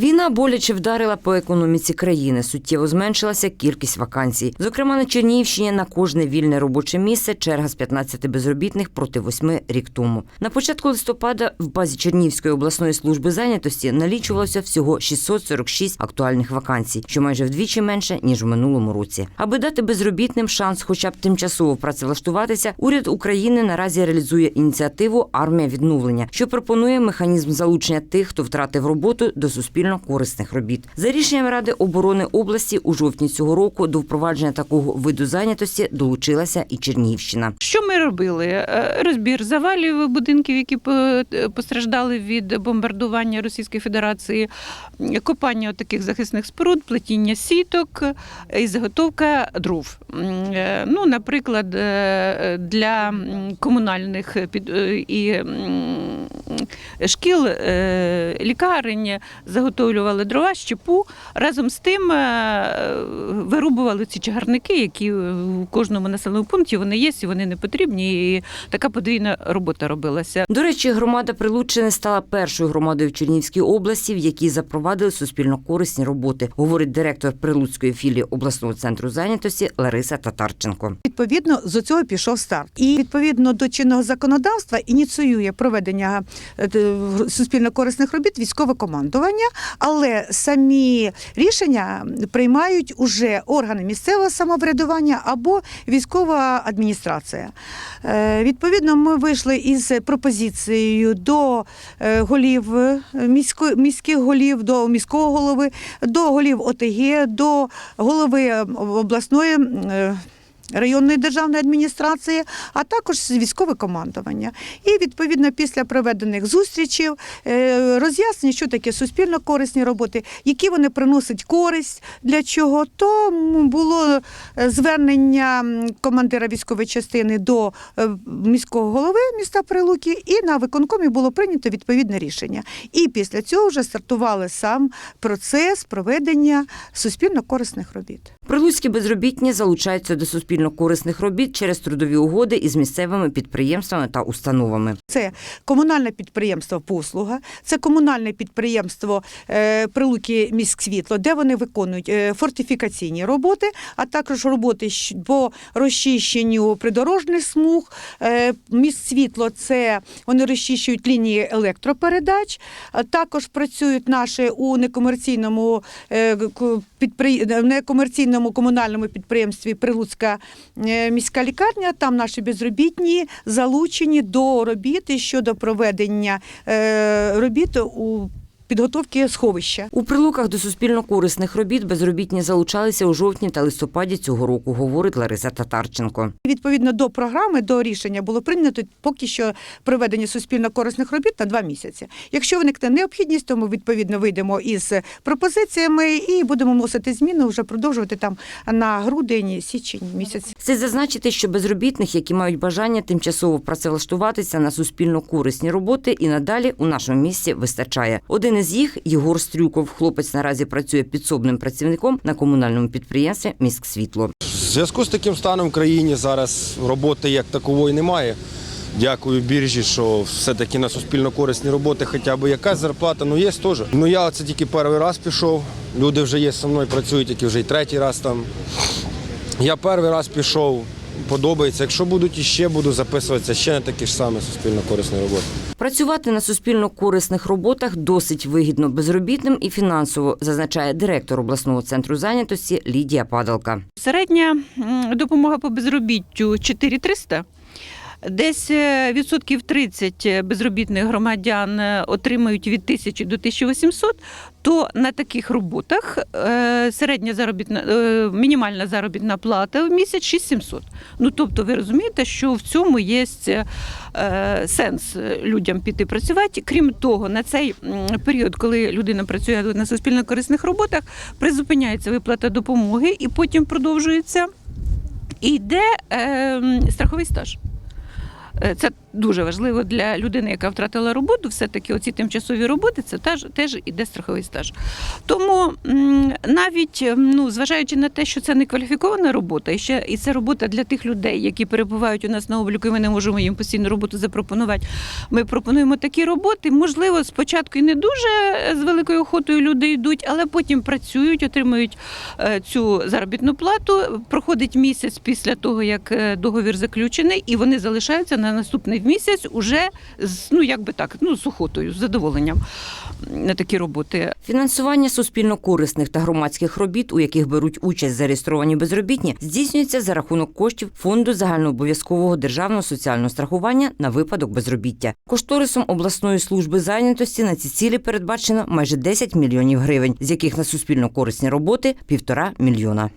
Війна боляче вдарила по економіці країни. Суттєво зменшилася кількість вакансій. Зокрема, на Чернігівщині на кожне вільне робоче місце черга з 15 безробітних проти 8 рік тому. На початку листопада в базі Чернігівської обласної служби зайнятості налічувалося всього 646 актуальних вакансій, що майже вдвічі менше ніж в минулому році. Аби дати безробітним шанс, хоча б тимчасово працевлаштуватися, уряд України наразі реалізує ініціативу Армія відновлення, що пропонує механізм залучення тих, хто втратив роботу до суспільно корисних робіт. За рішенням Ради оборони області у жовтні цього року до впровадження такого виду зайнятості долучилася і Чернігівщина. Що ми робили? Е, Розбір завалів будинків, які по- постраждали від бомбардування Російської Федерації, копання таких захисних споруд, плетіння сіток і заготовка дров. Е, Ну, наприклад, е, для комунальних під- е, і шкіл, е, лікарень заготовлювали дрова, щепу. Разом з тим е, вирубували ці чагарники, які в кожному населеному пункті вони є, і вони не потрібні. І така подвійна робота робилася. До речі, громада Прилуччини стала першою громадою в Чернігівській області, в якій запровадили суспільно корисні роботи, говорить директор Прилуцької філії обласного центру зайнятості Лариса Татарченко. Відповідно, з цього пішов старт. І відповідно до чинного законодавства ініціює проведення суспільно-корисних робіт військове командування, але самі рішення приймають уже органи місцевого самоврядування або військова адміністрація. Е, Відповідно, ми вийшли із пропозицією до е, голів е, міських голів, до міського голови, до голів ОТГ, до голови е, обласної. Районної державної адміністрації, а також військове командування. І відповідно після проведених зустрічей роз'яснення, що таке суспільно корисні роботи, які вони приносять користь для чого, то було е, звернення командира військової частини до е, міського голови міста Прилуки, і на виконкомі було прийнято відповідне рішення. І після цього вже стартували сам процес проведення суспільно корисних робіт. Прилуцькі безробітні залучаються до суспільно корисних робіт через трудові угоди із місцевими підприємствами та установами. Це комунальне підприємство Послуга, це комунальне підприємство е, Прилуки міськсвітло, де вони виконують е, фортифікаційні роботи, а також роботи по розчищенню придорожних смуг. Е, Міськсвітло це вони розчищують лінії електропередач. Також працюють наші у некомерційному некомерційному комунальному підприємстві Прилуцька міська лікарня. Там наші безробітні залучені до робіт щодо проведення е, робіт у підготовки сховища. У прилуках до суспільно корисних робіт безробітні залучалися у жовтні та листопаді цього року, говорить Лариса Татарченко. Відповідно до програми, до рішення було прийнято поки що проведення суспільно корисних робіт на два місяці. Якщо виникне необхідність, то ми відповідно вийдемо із пропозиціями і будемо вносити зміни, вже продовжувати там на грудень, січень місяць. Слід зазначити, що безробітних, які мають бажання тимчасово працевлаштуватися на суспільно корисні роботи, і надалі у нашому місті вистачає. Один із їх Єгор Стрюков. Хлопець наразі працює підсобним працівником на комунальному підприємстві Міськсвітло. Зв'язку з таким станом в країні зараз роботи як такової немає. Дякую біржі, що все-таки на суспільно корисні роботи хоча б якась зарплата, ну є теж. Ну я це тільки перший раз пішов. Люди вже є зі мною, працюють, які вже й третій раз там. Я перший раз пішов, подобається. Якщо будуть іще, буду записуватися ще на такі ж самі суспільно корисні роботи. Працювати на суспільно корисних роботах досить вигідно безробітним і фінансово, зазначає директор обласного центру зайнятості Лідія Падалка. Середня допомога по безробіттю 4300. Десь е, відсотків 30 безробітних громадян е, отримують від 1000 до 1800, то на таких роботах е, середня заробітна, е, мінімальна заробітна плата в місяць 6700. Ну тобто ви розумієте, що в цьому є е, сенс людям піти працювати. Крім того, на цей період, коли людина працює на суспільно корисних роботах, призупиняється виплата допомоги і потім продовжується. І йде е, страховий стаж. Е, Це дуже важливо для людини, яка втратила роботу, все-таки оці тимчасові роботи це теж, теж іде страховий стаж. Тому навіть ну, зважаючи на те, що це не кваліфікована робота, і ще і це робота для тих людей, які перебувають у нас на обліку, і ми не можемо їм постійну роботу запропонувати. Ми пропонуємо такі роботи. Можливо, спочатку і не дуже з великою охотою люди йдуть, але потім працюють, отримують е, цю заробітну плату. Проходить місяць після того, як е, договір заключений, і вони залишаються на наступний місяць уже з ну як би так, ну з охотою, з задоволенням на такі роботи. Фінансування суспільно-корисних та громадських робіт, у яких беруть участь зареєстровані безробітні, здійснюється за рахунок коштів фонду загальнообов'язкового державного соціального страхування на випадок безробіття. Кошторисом обласної служби зайнятості на ці цілі передбачено майже 10 мільйонів гривень, з яких на суспільно-корисні роботи півтора мільйона.